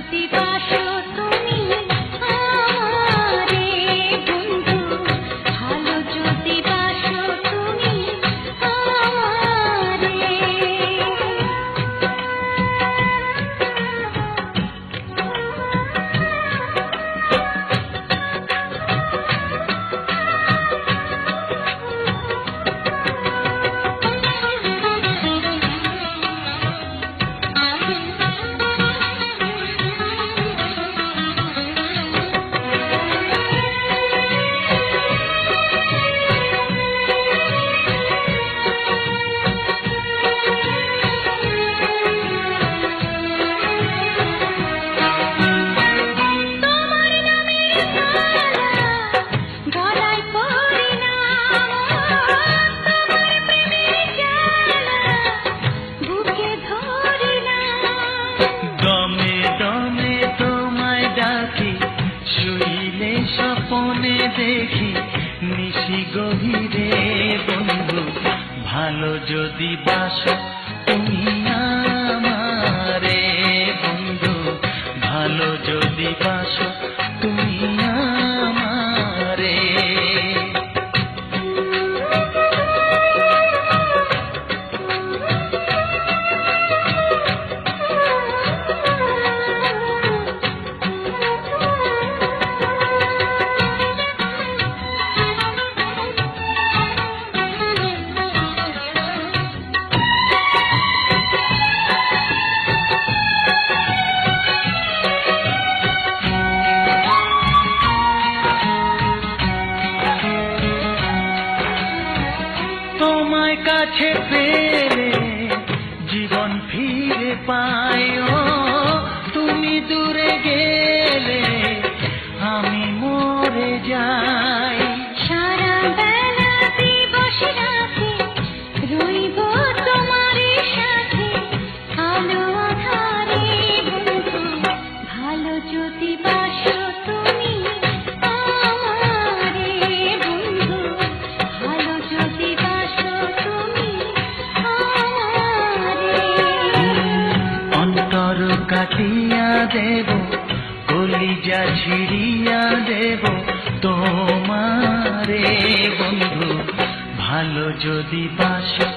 ভালো স্বপনে দেখি নিশি গভীরে বন্ধু ভালো যদি বাসো তুমি আমারে বন্ধু ভালো যদি বাসো তোমায় কাছে পেলে জীবন ফিরে পাই কাটিয়া দেব কলিজা ছিড়িয়া দেব। তোমারে বন্ধু ভালো যদি বাসো